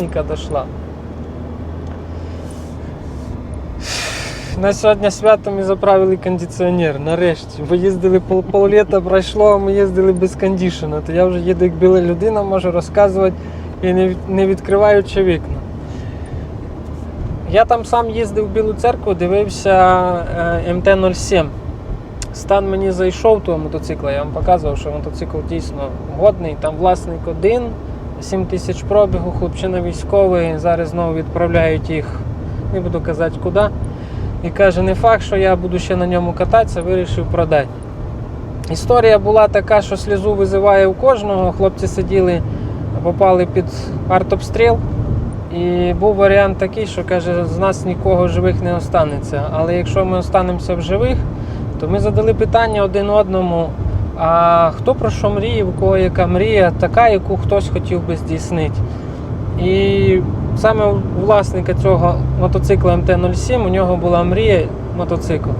техніка дійшла. На сьогодні свято ми заправили кондиціонер, нарешті. Бо їздили пол, полліта пройшло, а ми їздили без кондішена. То я вже їду як біла людина, можу розказувати і не, не відкриваючи вікна. Я там сам їздив в Білу церкву, дивився е, МТ-07. Стан мені зайшов того мотоцикла, я вам показував, що мотоцикл дійсно годний. Там власник один, 7 тисяч пробігу, хлопчина військовий. Зараз знову відправляють їх, не буду казати куди. І каже, не факт, що я буду ще на ньому кататися, вирішив продати. Історія була така, що слізу визиває у кожного. Хлопці сиділи, попали під артобстріл. І був варіант такий, що каже, з нас нікого живих не останеться. Але якщо ми останемося в живих, то ми задали питання один одному: а хто про що мріє, у кого яка мрія, така, яку хтось хотів би здійснити. І саме у власника цього мотоцикла МТ-07 у нього була мрія мотоцикл.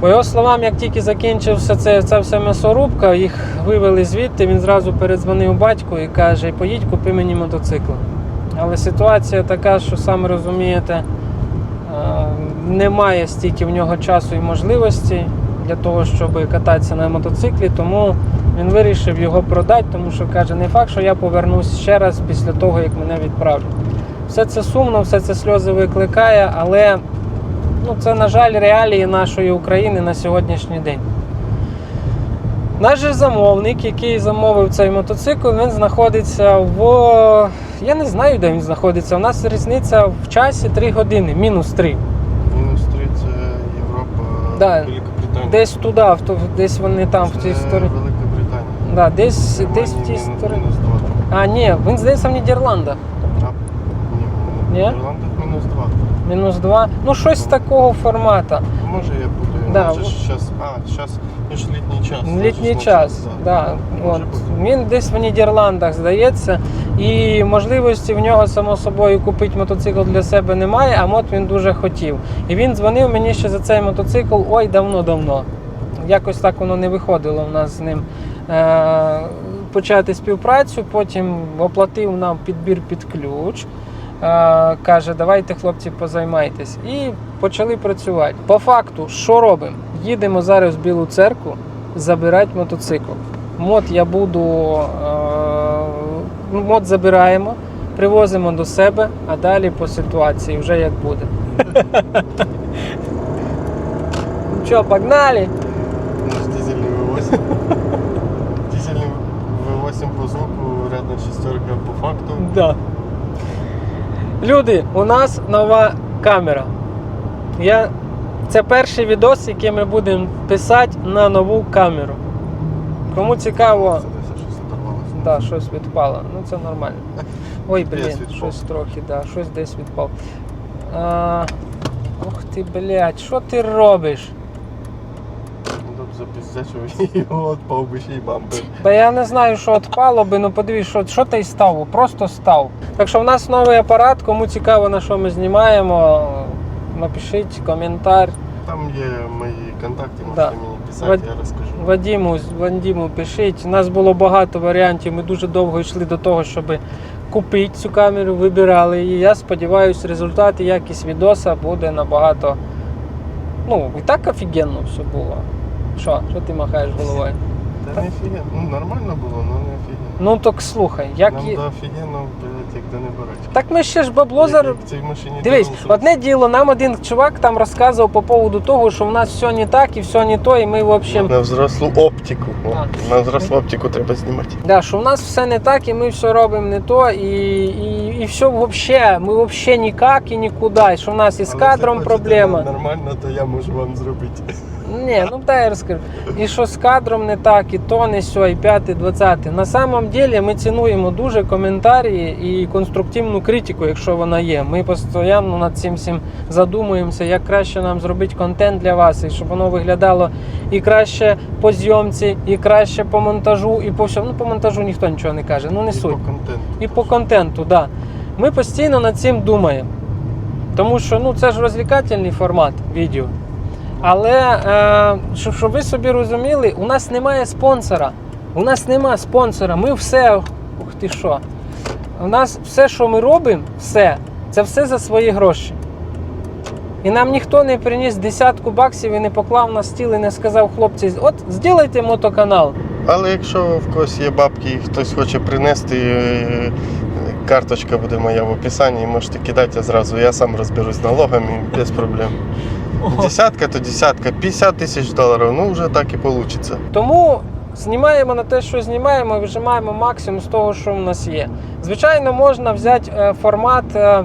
По його словам, як тільки закінчився це, ця вся м'ясорубка, їх вивели звідти, він зразу передзвонив батьку і каже, поїдь, купи мені мотоцикл. Але ситуація така, що саме розумієте, е, немає стільки в нього часу і можливості для того, щоб кататися на мотоциклі, тому він вирішив його продати, тому що каже, не факт, що я повернусь ще раз після того, як мене відправлять. Все це сумно, все це сльози викликає, але ну, це, на жаль, реалії нашої України на сьогоднішній день. Наш же замовник, який замовив цей мотоцикл, він знаходиться в. Я не знаю, де він знаходиться. У нас різниця в часі 3 години, мінус 3. Мінус 3 це Європа, Да. Великобританія. Десь туди, в ту- десь вони там, в Це цій стороні. Велика Британія. Да, десь, десь в тій Германії мінус- стороні. Мінус 2. А, ні, він здається в Нідерландах. А, ні, в Ні? Нідерландах мінус 2. Мінус 2. Ну, щось такого формату. Може я буду. Да, Може вот. щас, а, зараз ж літній час. Літній значить, час. да. Да. Може От. бути. Він десь в Нідерландах здається. І можливості в нього, само собою, купити мотоцикл для себе немає, а мот він дуже хотів. І він дзвонив мені ще за цей мотоцикл ой давно-давно. Якось так воно не виходило в нас з ним. Е- почати співпрацю, потім оплатив нам підбір під ключ. Е, каже, давайте, хлопці, позаймайтесь. І почали працювати. По факту, що робимо? Їдемо зараз в Білу церкву забирати мотоцикл. Мод я буду. Мод забираємо, привозимо до себе, а далі по ситуації вже як буде. Ну що, погнали? У нас дизельний V8. Дизельний V8 по звуку, рядна шестерка по факту. Да. Люди, у нас нова камера. Я... Це перший відос, який ми будемо писати на нову камеру. Кому цікаво, Це десь щось оторвалося. Да, щось відпало. Ну це нормально. Ой, блін, щось трохи, да, щось десь відпав. А... Ух ти, блядь, що ти робиш? Ну, тут запіздячив і його отпав би ще й бампер. Та я не знаю, що відпало би, ну подивись, що, що ти став, просто став. Так що в нас новий апарат, кому цікаво, на що ми знімаємо, напишіть коментар. Там є мої контакти, Да. можете мені писати, Вад- я розкажу. Вадіму, Вадіму пишіть. У нас було багато варіантів. Ми дуже довго йшли до того, щоб купити цю камеру, вибирали її. Я сподіваюся, результат і якість відоса буде набагато. Ну, і так офігенно все було. Що? Що ти махаєш головою? Та не офігенно. Ну, нормально було, але не офігенно. Ну так слухай, як Нам є. до офігенно, блядь, як до не беруть. Так ми ще ж бабло Як- як в цій машині Дивись, дивився. одне діло, нам один чувак там розказував по поводу того, що в нас все не так і все не то, і ми, в общем, На взрослу оптику. О, А. На взрослу оптику треба знімати. Да, що в нас все не так, і ми все робимо не то, і, і, і все вообще, ми вообще ніяк і нікуди. І що в нас із Але кадром хочете проблема. Нормально, то я можу вам зробити. Ні, ну дай я розкажу. І що з кадром не так, і то не сьо, і п'яте, двадцяте. На самом деле ми цінуємо дуже коментарі і конструктивну критику, якщо вона є. Ми постійно над цим всім задумуємося, як краще нам зробити контент для вас, і щоб воно виглядало і краще по зйомці, і краще по монтажу, і по всьому. Ну, по монтажу ніхто нічого не каже, ну не І суть. по контенту. І по контенту, так. Да. Ми постійно над цим думаємо. Тому що ну, це ж розвлекательний формат відео. Але е, щоб ви собі розуміли, у нас немає спонсора. У нас немає спонсора. Ми все. Ух ти що. У нас все, що ми робимо, все, це все за свої гроші. І нам ніхто не приніс десятку баксів і не поклав на стіл і не сказав хлопці, от зділайте мотоканал. Але якщо в когось є бабки і хтось хоче принести, е, карточка буде моя в описанні, можете кидати зразу. Я сам розберусь з налогами без проблем. Десятка то десятка, 50 тисяч доларів, ну вже так і вийде. Тому знімаємо на те, що знімаємо, і вижимаємо максимум з того, що в нас є. Звичайно, можна взяти е, формат е,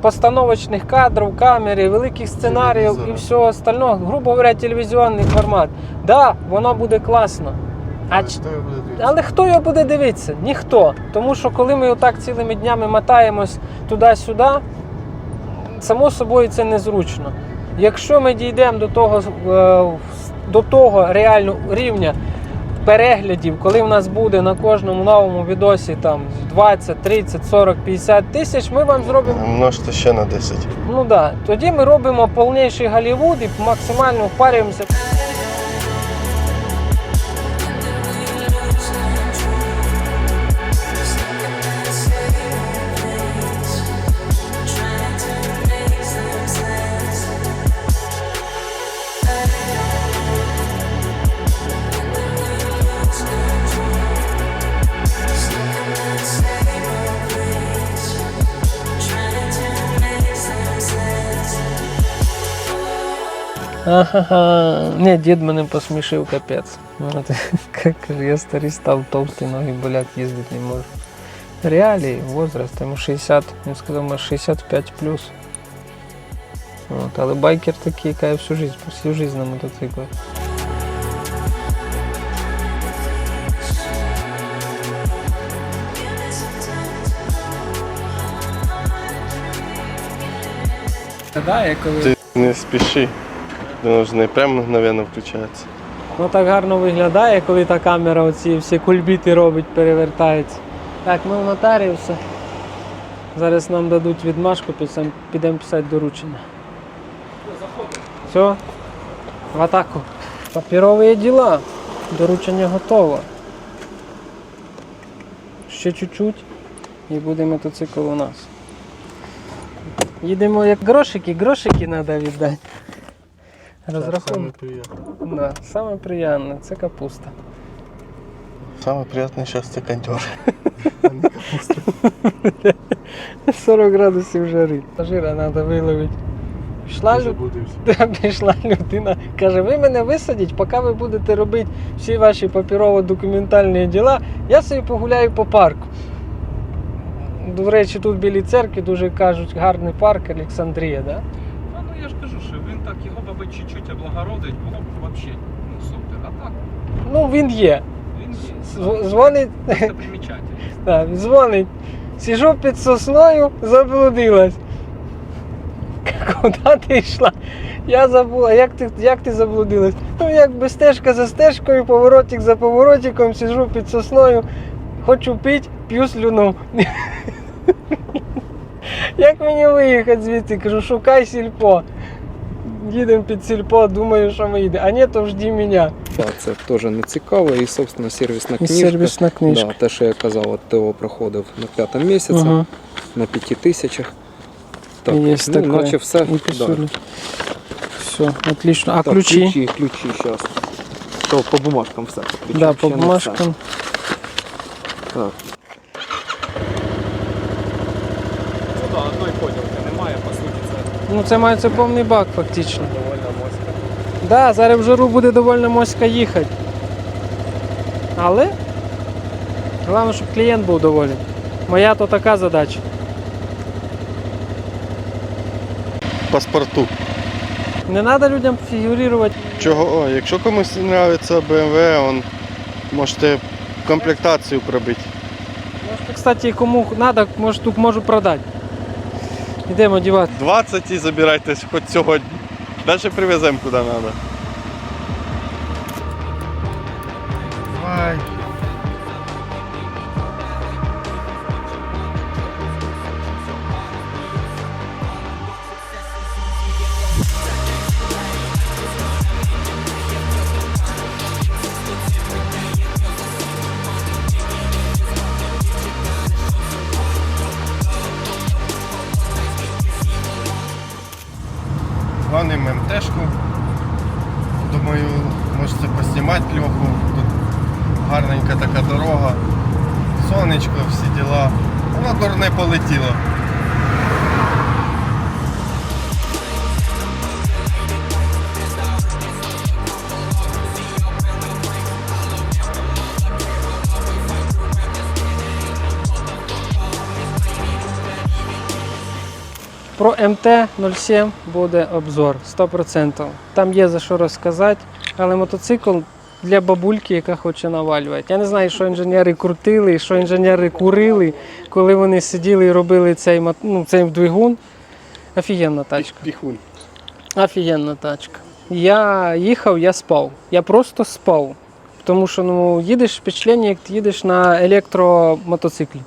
постановочних кадрів, камери, великих сценаріїв і всього остального. Грубо говоря, телевізіонний формат. Так, да, воно буде класно. А хто буде але хто його буде дивитися? Ніхто. Тому що коли ми отак цілими днями мотаємось туди-сюди, само собою це незручно. Якщо ми дійдемо до того, е, до того реально рівня переглядів, коли в нас буде на кожному новому відосі там 20, 30, 40, 50 тисяч, ми вам зробимо. Множте ще на 10. Ну да, тоді ми робимо повніший Голлівуд і максимально впарюємося. Ага, ні, дід мене посмішив капець. Я старий став товстий, ноги болять, їздити не можу. Реалії, возраст, йому 60, він сказав, може 65 плюс. От, але байкер такий, яка всю життя, всю життя на мотоциклах. Да, я коли... Ти не спіши. Ж прямо мгновенно включається. Ну так гарно виглядає, коли та камера оці всі кульбіти робить, перевертається. Так, ми в нотаріуса. Зараз нам дадуть відмашку, підемо писати доручення. Все, в атаку. Папірові діла. Доручення готово. Ще чуть-чуть і буде мотоцикл у нас. Їдемо як грошики, грошики треба віддати. Розрахунок. приємне. Да, саме приємне це капуста. Саме приємне зараз це кондьор. 40 градусів жари. Жира треба виловити. Пішла, лю... Да, пішла людина. Каже, ви мене висадіть, поки ви будете робити всі ваші папірово-документальні діла, я собі погуляю по парку. До речі, тут біля церкви дуже кажуть гарний парк Олександрія, да? А, ну я ж кажу, що він так його би чуть-чуть облагородить, було б взагалі ну, супер. А так, Ну, він є. він є. Зв- Дзвонить, Це примічательно. так, дзвонить. Сижу під сосною, заблудилась. Куди ти йшла? Я забула, як ти, як ти заблудилась? Ну, якби стежка за стежкою, поворотик за поворотиком, сижу під сосною, хочу пити, п'ю слюну. Як мені виїхати звідти? Кажу, шукай сільпо. Їдемо під сільпо, думаю, що їдемо. А ні, то жди мене. Да, це теж не цікаво. І, собственно, сервісна І книжка. сервісна книжка. Да, те, що я казав, от ТО проходив на п'ятому місяці, Ага. на п'яти тисячах. Так, Є ну, таке. наче все. Да. Все, отлично. А Так, ключі? Ключі, ключі зараз. То по бумажкам все. по ключам Да, по бумажкам. Так. Ну так, одної поділки немає, по суті, це Ну це мається повний бак фактично. довольно моська. Да, зараз в жару буде довольно моська їхати. Але головне, щоб клієнт був доволен. Моя то така задача. Паспорту. Не треба людям фігурувати. Чого? О, якщо комусь подобається BMW, он, можете комплектацію пробити. Кстати, кому треба, може тут можу продати. Йдемо дівати. 20 і забирайтесь хоч сьогодні. Далі привеземо куди треба. Поснімати кльоху. Тут гарненька така дорога, сонечко, всі діла. Воно дурне полетіло. Про МТ-07 буде обзор 100%. Там є за що розказати, але мотоцикл для бабульки, яка хоче навалювати. Я не знаю, що інженери крутили, що інженери курили, коли вони сиділи і робили цей, ну, цей двигун. Офігенна тачка. Офігенна тачка. Я їхав, я спав. Я просто спав. Тому що ну, їдеш впечатлення, як ти їдеш на електромотоциклі.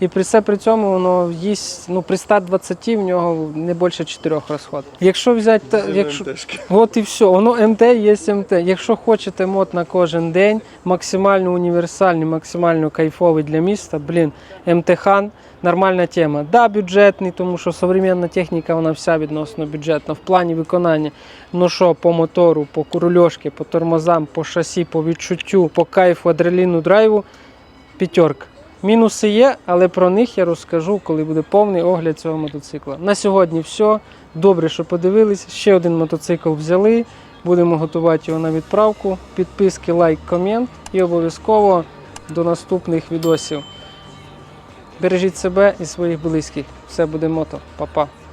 І при все при цьому воно їсть, ну при 120 в нього не більше 4 розход. Якщо взяти, та- якщо, От і все, воно МТ є МТ. Якщо хочете мод на кожен день, максимально універсальний, максимально кайфовий для міста, блін, МТ-хан, нормальна тема. Да, бюджетний, тому що современна техніка, вона вся відносно бюджетна в плані виконання. Ну що, по мотору, по курульошки, по тормозам, по шасі, по відчуттю, по кайфу, адреналіну, драйву, п'ятерка. Мінуси є, але про них я розкажу, коли буде повний огляд цього мотоцикла. На сьогодні все. Добре, що подивились. Ще один мотоцикл взяли. Будемо готувати його на відправку. Підписки, лайк, комент і обов'язково до наступних відосів. Бережіть себе і своїх близьких. Все буде мото. Па-па.